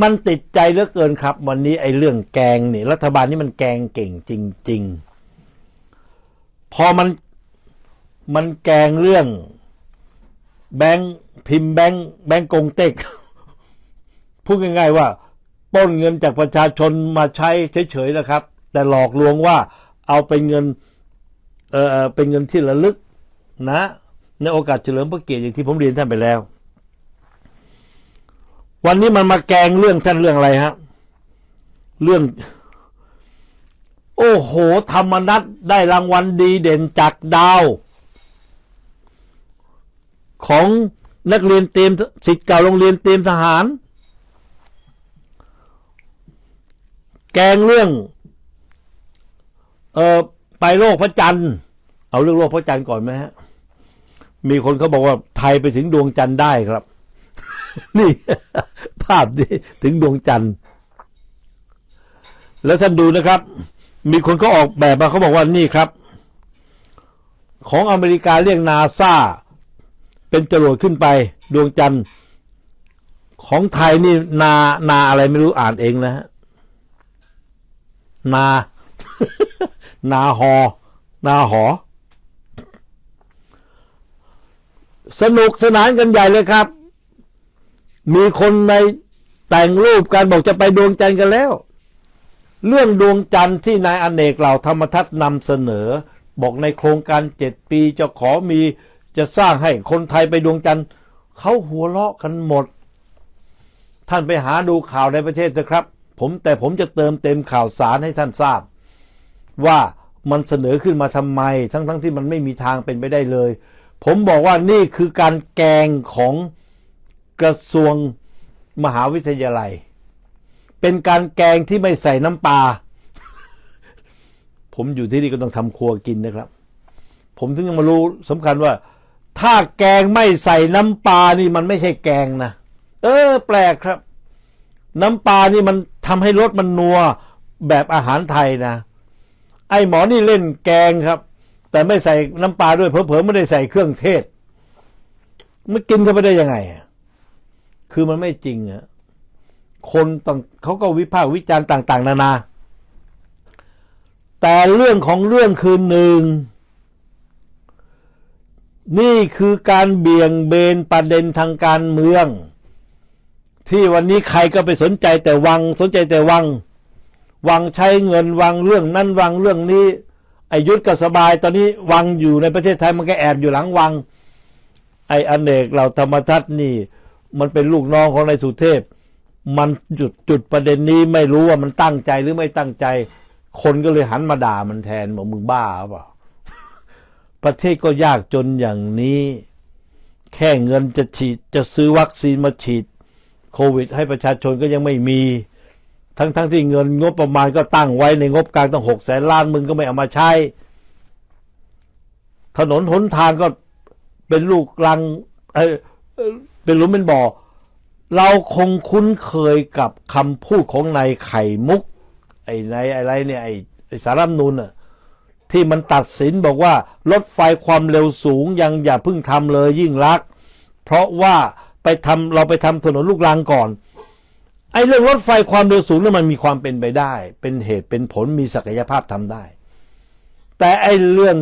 มันติดใจเหลือเกินครับ วันนี้ไอ้เรื่องแกงนี่ รัฐบาลนี่มันแกงเก่งจริง ๆ พอมันมันแกงเรื่อง แบงค์พิมพ์แบงค์แบงค์กงเต็กพูดง่าย ๆ ว่าป้นเงินจากประชาชนมาใช้เฉยๆนะครับ แต่หลอกลวงว่าเอาเป็นเงินเออเอ่อเป็นเงินที่ระลึกนะ ในโอกาสเฉลิมพระเกียรติอย่างที่ผมเรียนท่านไปแล้ว วันนี้มันมาแกงเรื่องท่านเรื่องอะไรฮะ เรื่อง โอ้โห ธรรมนัตได้รางวัลดีเด่นจากดาว ของนักเรียนเตรียมสิทธิ์เก่าโรงเรียนเตรียมทหาร แกงเรื่อง เออไปโลกพระจันทร์ เอาเรื่องโลกพระจันทร์ก่อนไหมฮะ มีคนเขาบอกว่าไทยไปถึงดวงจันทร์ได้ครับ นี่ ภาพนี้ถึงดวงจันทร์ แล้วท่านดูนะครับ มีคนเขาออกแบบมาเขาบอกว่านี่ครับ ของอเมริกาเรียกนาซาเป็นจรวดขึ้นไป ดวงจันทร์ ของไทยนี่นานาอะไรไม่รู้อ่านเองนะฮะนา นาหอ นาหอ สนุกสนานกันใหญ่เลยครับ มีคนในแต่งรูปกันบอกจะไปดวงจันทร์กันแล้ว เรื่องดวงจันทร์ที่นายอเนกเหล่าธรรมทัศนำเสนอ บอกในโครงการเจ็ดปีจะขอมีจะสร้างให้คนไทยไปดวงจันทร์เขาหัวเราะกันหมด ท่านไปหาดูข่าวในประเทศเถอะครับ ผมแต่ผมจะเติมเต็มข่าวสารให้ท่านทราบ ว่ามันเสนอขึ้นมาทำไม ทั้งๆทที่มันไม่มีทางเป็นไปได้เลย ผมบอกว่านี่คือการแกงของ กระทรวงมหาวิทยาลัย เป็นการแกงที่ไม่ใส่น้ำปลาผมอยู่ที่นี่ก็ต้องทำครัวกินนะครับ ผมถึงยังมารู้สำคัญว่า ถ้าแกงไม่ใส่น้ำปลานี่มันไม่ใช่แกงนะเออ แปลกครับ น้ำปลานี่มันทำให้รสมันนัวแบบอาหารไทยนะ ไอหมอนี่เล่นแกงครับ แต่ไม่ใส่น้ำปลาด้วยเผลอๆไม่ได้ใส่เครื่องเทศมันกินเข้าไปได้ยังไงอะ คือมันไม่จริงอะคนต่างเขาก็วิพากษ์วิจารณ์ต่าง ๆ นานา แต่เรื่องของเรื่องคือหนึ่ง นี่คือการเบี่ยงเบนประเด็นทางการเมือง ที่วันนี้ใครก็ไปสนใจแต่วังสนใจแต่วัง วังใช้เงินวังเรื่องนั้นวังเรื่องนี้อ้ยุทธก็สบายตอนนี้วังอยู่ในประเทศไทยมันก็แอบอยู่หลังวัง ไอ้อเนกเราธรรมทัศน์นี่ มันเป็นลูกน้องของนายสุเทพ มันจุดจุดประเด็นนี้ไม่รู้ว่ามันตั้งใจหรือไม่ตั้งใจ คนก็เลยหันมาด่ามันแทนบอกมึงบ้าเปล่า ประเทศก็ยากจนอย่างนี้ แค่เงินจะฉีดจะซื้อวัคซีนมาฉีด โควิด ให้ประชาชนก็ยังไม่มี ทั้งทั้งที่เงินงบประมาณก็ตั้งไว้ในงบกลางตั้งหกแสนล้านมึงก็ไม่เอามาใช้ ถนนหนทางก็เป็นลูกลังเอ่อ เป็นหลุมเป็นบ่อ เราคงคุ้นเคยกับคำพูดของนายไข่มุก ไอ้นายอะไรเนี่ยไอ้ไอ้สารัฐธรรมนูนน่ะที่มันตัดสินบอกว่ารถไฟความเร็วสูงยังอย่าเพิ่งทำเลยยิ่งรัก เพราะว่าไปทำเราไปทำถนนลูกรังก่อนไอ้เรื่องรถไฟความเร็วสูงนี่มันมีความเป็นไปได้ เป็นเหตุเป็นผลมีศักยภาพทำได้ แต่ไอ้เรื่อง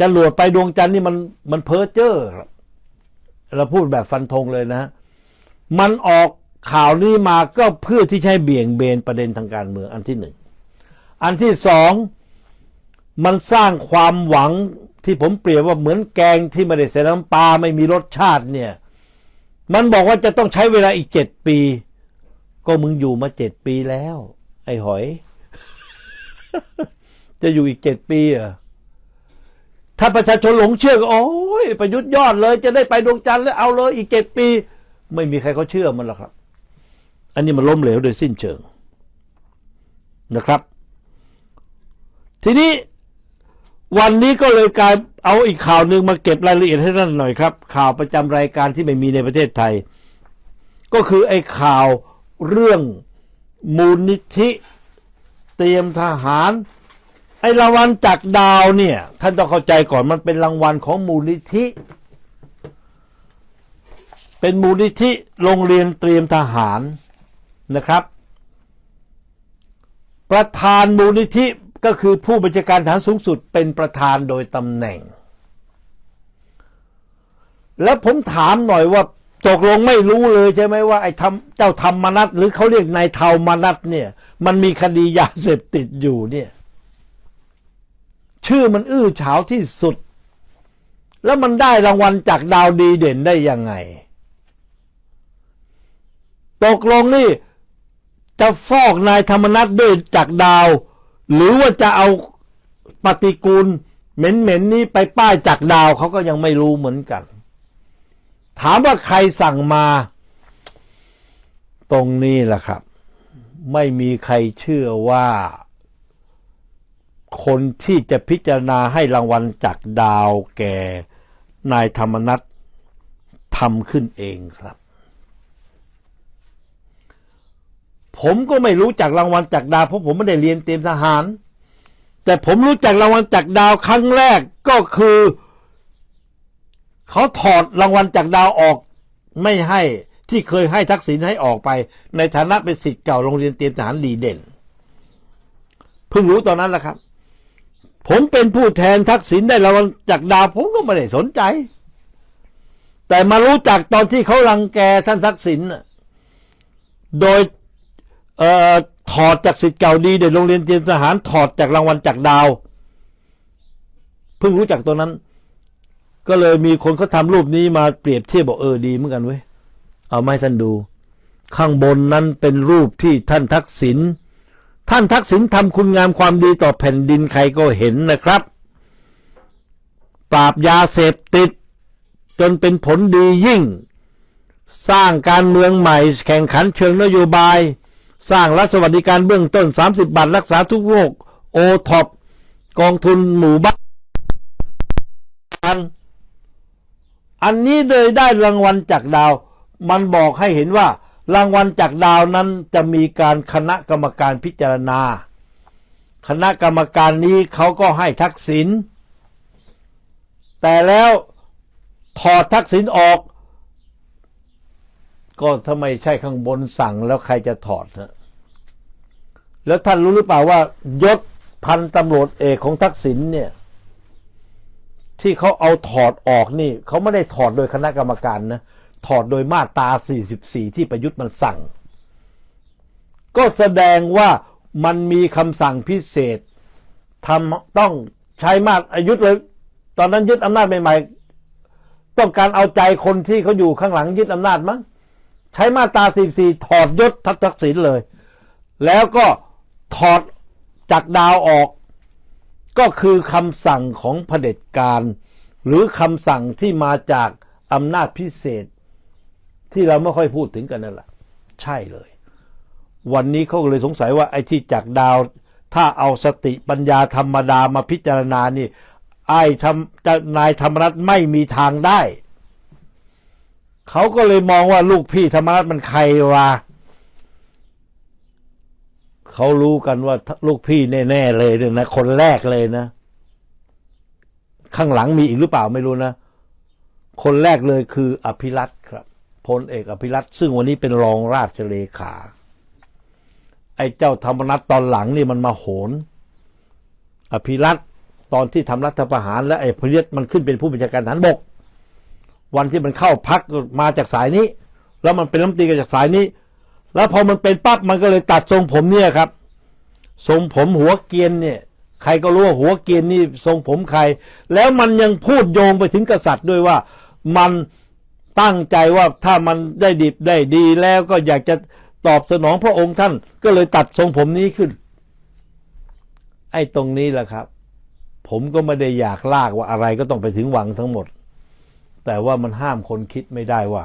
จรวดไปดวงจันทร์นี่มันมันเพ้อเจ้อครับ เราพูดแบบฟันธงเลยนะ มันออกข่าวนี้มาก็เพื่อที่ให้เบี่ยงเบนประเด็นทางการเมืองอันที่หนึ่ง อันที่สอง มันสร้างความหวังที่ผมเปรียบว่าเหมือนแกงที่ไม่ได้ใส่น้ำปลาไม่มีรสชาติเนี่ย มันบอกว่าจะต้องใช้เวลาอีกเจ็ดปี ก็มึงอยู่มาเจ็ดปีแล้ว ไอ้หอย จะอยู่อีกเจ็ดปีเหรอะ ถ้าประชาชนหลงเชื่อก็โอ้ยประยุทธ์ยอดเลย จะได้ไปดวงจันทร์แล้วเอาเลยอีกเจ็ดปี ไม่มีใครเขาเชื่อมันหรอกครับ อันนี้มันล้มเหลวโดยสิ้นเชิงนะครับ ทีนี้วันนี้ก็เลยกลายเอาอีกข่าวหนึ่งมาเก็บรายละเอียดให้ท่านหน่อยครับ ข่าวประจำรายการที่ไม่มีในประเทศไทย ก็คือไอ้ข่าวเรื่องมูลนิธิ เตรียมทหาร ไอ้รางวัลจากดาวเนี่ย ท่านต้องเข้าใจก่อนมันเป็นรางวัลของมูลนิธิ เป็นมูลนิธิโรงเรียนเตรียมทหารนะครับ ประธานมูลนิธิก็คือผู้บัญชาการฐานสูงสุดเป็นประธานโดยตำแหน่ง แล้วผมถามหน่อยว่าตกลงไม่รู้เลยใช่ไหมว่าไอ้ทำเจ้าธรรมนัตหรือเขาเรียกนายเทามนัตเนี่ย มันมีคดียาเสพติดอยู่เนี่ย ชื่อมันอื้อฉาวที่สุด แล้วมันได้รางวัลจากดาวดีเด่นได้ยังไง ตกลงนี่ จะฟอกนายธรรมนัตด้วยจากดาว หรือว่าจะเอาปฏิกูลเหม็นๆนี้ไปป้ายจากดาวเขาก็ยังไม่รู้เหมือนกัน ถามว่าใครสั่งมา ตรงนี้แหละครับ ไม่มีใครเชื่อว่า คนที่จะพิจารณาให้รางวัลจากดาวแก่นายธรรมนัตทำขึ้นเองครับ ผมก็ไม่รู้จักรางวัลจากดาวเพราะผมไม่ได้เรียนเตรียมทหาร แต่ผมรู้จักรางวัลจากดาวครั้งแรกก็คือ เขาถอดรางวัลจากดาวออกไม่ให้ที่เคยให้ทักษิณให้ออกไป ในฐานะเป็นสิทธิ์เก่าโรงเรียนเตรียมทหารดีเด่นเพิ่งรู้ตอนนั้นแหละครับ ผมเป็นผู้แทนทักษิณได้รางวัลจากดาวผมก็ไม่ได้สนใจ แต่มารู้จักตอนที่เขารังแกท่านทักษิณน่ะโดยออถอดจากสิทธิ์เก่าดีเด่นโรงเรียนเตรียมทหารถอดจากรางวัลจากดาว เพิ่งรู้จักตัวนั้น ก็เลยมีคนเขาทำรูปนี้มาเปรียบเทียบบอกเออดีเหมือนกันเว้ยเอามาให้ท่านดู ข้างบนนั้นเป็นรูปที่ท่านทักษิณ ท่านทักษิณทำคุณงามความดีต่อแผ่นดินใครก็เห็นนะครับ ปราบยาเสพติด จนเป็นผลดียิ่ง สร้างการเมืองใหม่แข่งขันเชิงนโยบาย สร้างรัฐสวัสดิการเบื้องต้น 30 บาทรักษาทุกโรคโอท็อปกองทุนหมู่บ้าน อันนี้เลยได้รางวัลจากดาว มันบอกให้เห็นว่า รางวัลจากดาวนั้นจะมีการคณะกรรมการพิจารณา คณะกรรมการนี้เขาก็ให้ทักษิณแต่แล้วถอดทักษิณออก ก็ทำไมใช่ข้างบนสั่งแล้วใครจะถอดนะแล้วท่านรู้หรือเปล่าว่ายศพันตำรวจเอกของทักษิณเนี่ย ที่เขาเอาถอดออกนี่เขาไม่ได้ถอดโดยคณะกรรมการนะ ถอดโดยมาตรา 44 ที่ประยุทธ์มันสั่ง ก็แสดงว่ามันมีคำสั่งพิเศษทำต้องใช้มาตรายุทธเลย ตอนนั้นยึดอำนาจใหม่ๆ ต้องการเอาใจคนที่เขาอยู่ข้างหลังยึดอำนาจมั้งใช้มาตรา 44 ถอดยศทักทักษิณเลย แล้วก็ถอดจากดาวออก ก็คือคำสั่งของเผด็จการ หรือคำสั่งที่มาจากอำนาจพิเศษ ที่เราไม่ค่อยพูดถึงกันนั่นแหละใช่เลย วันนี้เขาเลยสงสัยว่าไอ้ที่จากดาว ถ้าเอาสติปัญญาธรรมดามาพิจารณานี่ ไอ้ทำนายธรรมรัฐไม่มีทางได้ เขาก็เลยมองว่าลูกพี่ธรรมรัฐมันใครวะเขารู้กันว่าลูกพี่แน่ๆเลยเนี่ยนะคนแรกเลยนะ ข้างหลังมีอีกหรือเปล่าไม่รู้นะ คนแรกเลยคืออภิรัตครับ พลเอกอภิรัตซึ่งวันนี้เป็นรองราชเลขา ไอ้เจ้าธรรมนัตตอนหลังนี่มันมาโหน อภิรัตตอนที่ทำรัฐประหารและไอ้พลเอกมันขึ้นเป็นผู้บัญชาการทหารบก วันที่มันเข้าพักมาจากสายนี้ แล้วมันเป็นรัฐมนตรีก็จากสายนี้ แล้วพอมันเป็นปั๊บมันก็เลยตัดทรงผมเนี่ยครับ ทรงผมหัวเกียนเนี่ยใครก็รู้ว่าหัวเกียนนี่ทรงผมใคร แล้วมันยังพูดโยงไปถึงกษัตริย์ด้วยว่ามัน ตั้งใจว่าถ้ามันได้ดิบได้ดีแล้วก็อยากจะตอบสนองพระองค์ท่าน ก็เลยตัดทรงผมนี้ขึ้น ไอ้ตรงนี้แหละครับ ผมก็ไม่ได้อยากลากว่าอะไรก็ต้องไปถึงวังทั้งหมด แต่ว่ามันห้ามคนคิดไม่ได้ว่า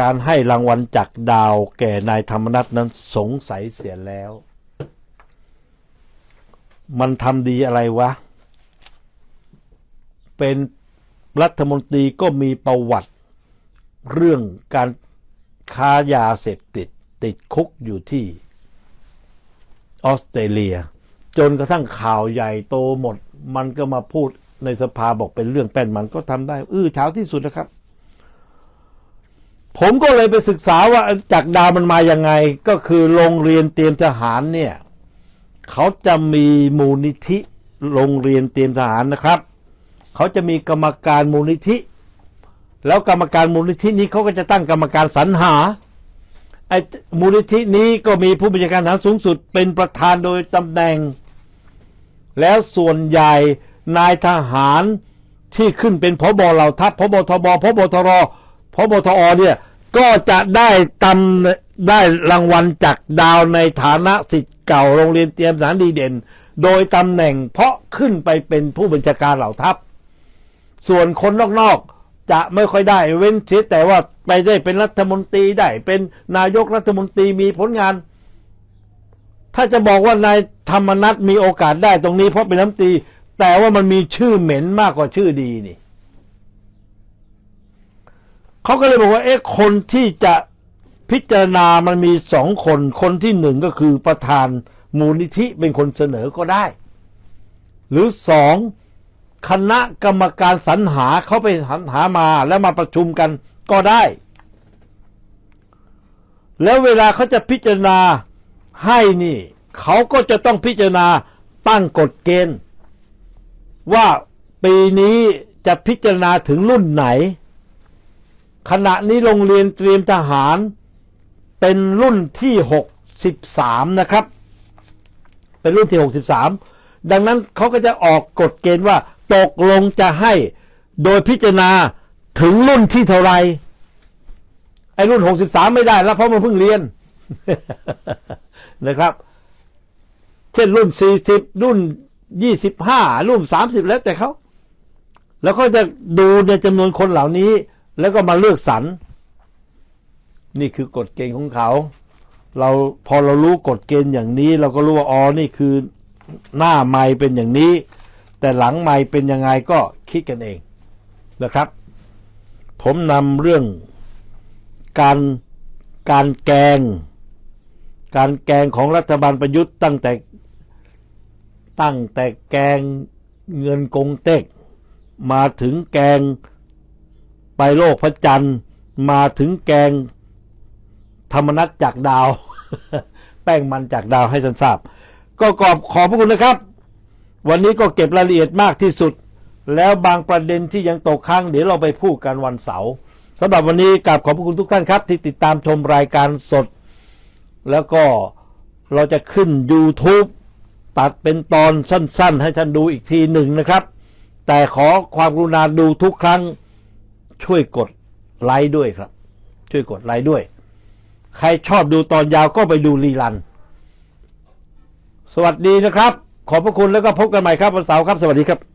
การให้รางวัลจากดาวแก่นายธรรมนัฐนั้นสงสัยเสียแล้ว มันทำดีอะไรวะ เป็นรัฐมนตรีก็มีประวัติ เรื่องการค้ายาเสพติดติดคุกอยู่ที่ออสเตรเลีย จนกระทั่งข่าวใหญ่โตหมด มันก็มาพูดในสภาบอกเป็นเรื่องแป้นมันก็ทำได้ อื้อเช้าที่สุดนะครับ ผมก็เลยไปศึกษาว่าจากดาวมันมายังไง ก็คือโรงเรียนเตรียมทหารเนี่ยเขาจะมีมูลนิธิโรงเรียนเตรียมทหารนะครับ เขาจะมีกรรมการมูลนิธิ แล้วกรรมการมูลนิธินี้เขาก็จะตั้งกรรมการสรรหาไอ้มูลนิธินี้ก็มีผู้บัญชาการทหารสูงสุด เป็นประธานโดยตำแหน่ง แล้วส่วนใหญ่นายทหารที่ขึ้นเป็นพบเหล่าทัพพบทบพบทรพบทอเนี่ยก็จะได้ตำได้รางวัลจากดาวในฐานะสิทธิ์เก่าโรงเรียนเตรียมทหารดีเด่น โดยตำแหน่งเพราะขึ้นไปเป็นผู้บัญชาการเหล่าทัพ ส่วนคนนอกๆ จะไม่ค่อยได้เว้นเสียแต่ว่าไปได้เป็นรัฐมนตรีได้เป็นนายกรัฐมนตรีมีผลงาน ถ้าจะบอกว่านายธรรมนัฐมีโอกาสได้ตรงนี้เพราะเป็นน้ำตรี แต่ว่ามันมีชื่อเหม็นมากกว่าชื่อดีนี่เขาก็เลยบอกว่าเอ๊ะคนที่จะพิจารณามันมีสองคน คนที่หนึ่งก็คือประธานมูลนิธิเป็นคนเสนอก็ได้ หรือสอง คณะกรรมการสรรหาเขาไปสรรหามาแล้วมาประชุมกันก็ได้ แล้วเวลาเขาจะพิจารณาให้นี่ เขาก็จะต้องพิจารณาตั้งกฎเกณฑ์ ว่าปีนี้จะพิจารณาถึงรุ่นไหน ขณะนี้โรงเรียนเตรียมทหาร เป็นรุ่นที่ 63 นะครับ เป็นรุ่นที่ 63 ดังนั้นเขาก็จะออกกฎเกณฑ์ว่า ตกลงจะให้ โดยพิจารณาถึงรุ่นที่เท่าไรไอ้รุ่น63ไม่ได้แล้วเพราะมันเพิ่งเรียนนะครับ เช่นรุ่น40รุ่น25รุ่น30แล้วแต่เขาแล้วก็จะดูในจำนวนคนเหล่านี้ แล้วก็มาเลือกสรรนี่คือกฎเกณฑ์ของเขา เราพอเรารู้กฎเกณฑ์อย่างนี้ เราก็รู้ว่าอ๋อนี่คือหน้าไม้เป็นอย่างนี้ แต่หลังไม้เป็นยังไงก็คิดกันเองนะครับ ผมนำเรื่องการการแกง การแกงของรัฐบาลประยุทธ์ตั้งแต่ตั้งแต่แกงเงินกงเต็ก มาถึงแกงไปโลกพระจันทร์มาถึงแกงธรรมนัตจากดาว แป้งมันจากดาวให้ท่านทราบ ก็ขอบขอบพระคุณนะครับ วันนี้ก็เก็บรายละเอียดมากที่สุด แล้วบางประเด็นที่ยังตกค้างเดี๋ยวเราไปพูดกันวันเสาร์สำหรับวันนี้กราบขอบพระคุณทุกท่านครับ ที่ติดตามชมรายการสด แล้วก็เราจะขึ้น YouTube ตัดเป็นตอนสั้น ๆ ให้ท่านดูอีกทีหนึ่งนะครับ แต่ขอความกรุณาดูทุกครั้งช่วยกดไลค์ด้วยครับ ช่วยกดไลค์ด้วย ใครชอบดูตอนยาวก็ไปดูรีลัน สวัสดีนะครับ ขอบพระคุณแล้วก็พบกันใหม่ครับวันเสาร์ครับ สวัสดีครับ